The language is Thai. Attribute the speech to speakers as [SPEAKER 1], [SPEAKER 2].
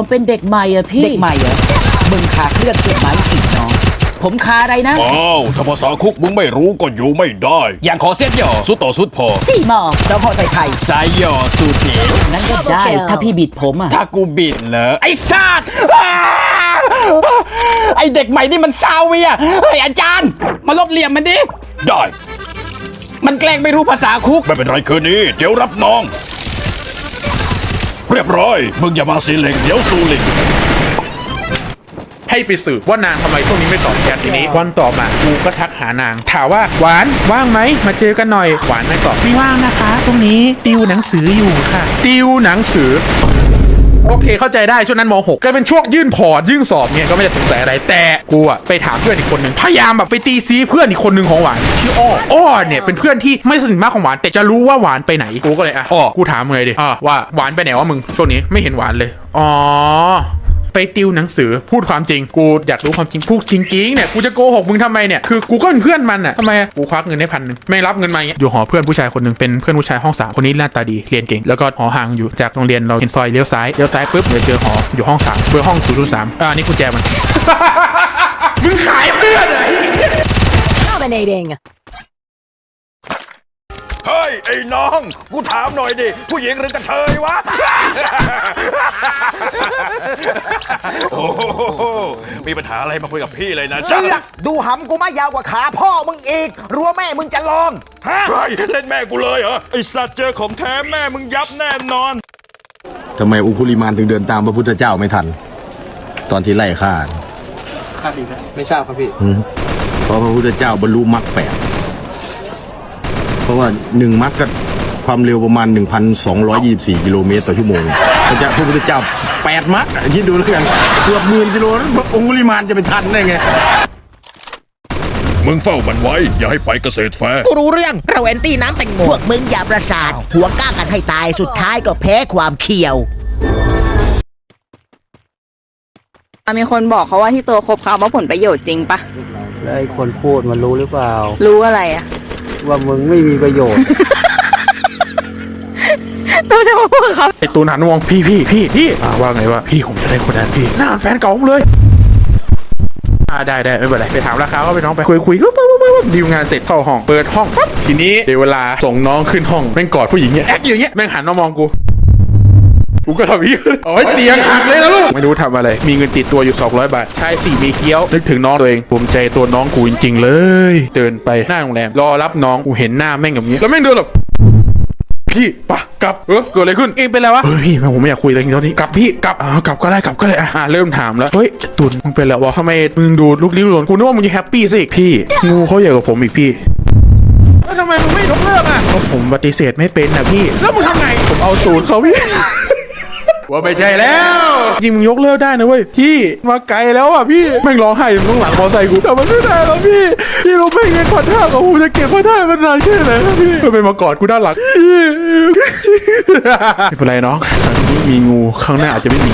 [SPEAKER 1] ผมเป็นเด็กใหม่อะพี่
[SPEAKER 2] เด็กใหม่เหรอมึงขาเคลื่อนเชือกไม้อีกน้อง
[SPEAKER 1] ผมคาอะไรนะ
[SPEAKER 3] อ้าวถ้าภาษาคุกมึงไม่รู้ก็อยู่ไม่ได้ อย่างขอเส้นย่อสุดต่อสุดพอ
[SPEAKER 2] สี่หมอน้องพอใส่ไข่
[SPEAKER 3] สายย่อสูเถียว
[SPEAKER 1] นั้นก็ได้ ถ้าพี่บิดผมอะ
[SPEAKER 3] ถ้ากูบิดเหรอไอ้สัตว์อ้าไอ้เด็กใหม่นี่มันซาเวียเฮ้ยอาจารย์ มาลบเหลี่ยมมันดิได้ มันแกล้งไม่รู้ภาษาคุกไม่เป็นไรคืนนี้ เดี๋ยวรับน้อง เรียบร้อย มึงอย่ามาสีเหล็งเดี๋ยวสูลิง
[SPEAKER 4] ให้ไปสืบว่านางทำไมช่วงนี้ไม่ตอบแชททีนี้วันต่อมากูก็ทักหานาง ถามว่าหวานว่างไหมมาเจอกันหน่อยหวานไม่ตอบไม่ว่างนะคะช่วงนี้ติวหนังสืออยู่ค่ะ ติวหนังสือ โอเคเข้าใจได้ช่วงนั้นม .6 ก็เป็นช่วงยื่นพอร์ตยื่นสอบเนี่ยก็ไม่ได้สงสัยอะไรแต่กูอะไปถามเพื่อนอีกคนหนึ่งพยายามแบบไปตีซีเพื่อนอีกคนหนึ่งของหวานชื่ออ้ออ้อเนี่ยเป็นเพื่อนที่ไม่สนิทมากของหวาน แต่จะรู้ว่าหวานไปไหนกูก็เลยอะอ้อกูถามไงเลยดิอะว่าหวานไปไหนวะมึงช่วงนี้ไม่เห็นหวานเลยอ๋อ ไปติวหนังสือพูดความจริงกูอยากรู้ความจริงพูดจริงๆเนี่ยกูจะโกหกมึงทำไมเนี่ยคือกูก็เป็นเพื่อนมันอะทำไมกูควักเงินให้พันหนึ่งไม่รับเงินมาอย่างเงี้ยอยู่หอเพื่อนผู้ชายคนหนึ่งเป็นเพื่อนผู้ชายห้องสามคนนี้หน้าตาดีเรียนเก่งแล้วก็หอห่างอยู่จากโรงเรียนเราเห็นซอยเลี้ยวซ้ายเลี้ยวซ้ายปุ๊บเดี๋ยวเจอหออยู่ห้องสามเบอร์ห้องศูนย์สามอ่านี่กุญแจมันมึงขายเพื่อนเหรอ
[SPEAKER 5] Dominating.
[SPEAKER 3] เฮ้ย ไอ้น้อง กูถามหน่อยดิ ผู้หญิงหรือกระเทยวะ โอ้โหมีปัญหาอะไรมาคุยกับพี่เลยนะ
[SPEAKER 2] เชือกดูหำกูมายาวกว่าขาพ่อมึงอีก รั้วแม่มึงจะลองฮะ
[SPEAKER 3] เฮ้ยเล่นแม่กูเลยเหรอ ไอสัตว์เจอของแท้แม่มึงยับแน่นอน
[SPEAKER 6] ทำไมอุคุลิมานถึงเดินตามพระพุทธเจ้าไม่ทัน ตอนที่ไล่ฆ่า
[SPEAKER 7] ไม่ทราบครับพี่
[SPEAKER 6] อืมเพราะพระพุทธเจ้าบรรลุมรรคแปด เพราะว่าหนึ่งมรรคก็ความเร็วประมาณ 1,224 กิโลเมตรต่อชั่วโมงพระเจ้าพระพุทธเจ้าแปดมรรคอะคิดดูแล้วกันเกือบหมื่นกิโลแล้วองคุลิมานจะไปทันได้ไง
[SPEAKER 3] มึงเฝ้ามันไว้ อย่าให้ไปเกษตรแฟร์
[SPEAKER 2] กูรู้เรื่องเราแอนตี้น้ำแตงโมพวกมึงอย่าประสาท หัวก้างกันให้ตายสุดท้ายก็แพ้ความเคียว
[SPEAKER 8] มีคนบอกเขาว่าที่ตัวคบเขาเพราะผลประโยชน์จริงปะ
[SPEAKER 7] แล้วไอ้คนพูดมันรู้หรือเปล่า
[SPEAKER 8] รู้อะไรอะ
[SPEAKER 7] ว่ามึงไม่มีประโยชน์
[SPEAKER 8] ต้องจะมาพูดกับเขา
[SPEAKER 4] ไอตูนหันมามองพี่พี่พี่พี่อ่าว่าไงวะพี่ผมจะได้คนนั้นพี่หน้าแฟนเก่าผมเลยอ่าได้ได้ไม่เป็นไรไปถามราคาก็ไปน้องไปคุยคุยปุ๊บปุ๊บปุ๊บปุ๊บดีลงานเสร็จเข้าห้องเปิดห้องปั๊บทีนี้เดี๋ยวเวลาส่งน้องขึ้นห้องแม่งกอดผู้หญิงเนี่ยแอคอย่างเงี้ยแม่งหันมามองกู กูก็ทำอย่างนี้โอ้ยเตียงหักเลยนะลูก ไม่รู้ทำอะไร มีเงินติดตัวอยู่ 200 บาท ชายสี่มีเกี้ยว นึกถึงน้องตัวเองภูมิใจตัวน้องกูจริง ๆ เลย เดินไปหน้าโรงแรม รอรับน้อง กูเห็นหน้าแม่งแบบนี้ แล้วแม่งเดินแบบพี่ปะกลับเออเกิดอะไรขึ้นเองเป็นไรวะเฮ้ยพี่ผมไม่อยากคุยอะไรกันตอนนี้กลับพี่กลับอ่ากลับก็ได้กลับก็ได้อะอะเริ่มถามแล้วเฮ้ยตุนมึงเป็นแล้ววะทำไมมึงดูลุกลี้ลุกลนกูนึกว่ามึงจะแฮปปี้สิพี่งูเขาใหญ่กว่าผมอีกพี่แล้วทำไมมึงไม่ยกเลิกอะก็ผมปฏิเสธไม่เป็นนะพี่ แล้วมึงทำไงผมเอาตูนเขาพี่ ว่าไม่ใช่แล้วจริงมึงยกเลิกได้นะเว้ยพี่มาไกลแล้วอะพี่แม่งร้องไห้อยู่ข้างหลังมอไซค์กูแต่มันไม่ได้แล้วพี่พี่รู้ไหมเงินพันห้าของกูจะเก็บมาได้มันนานแค่ไหนครับพี่เป็นมากอดกูด้านหลังไม่เป็นไรน้องครั้งนี้มีงูข้างหน้าอาจจะไม่มี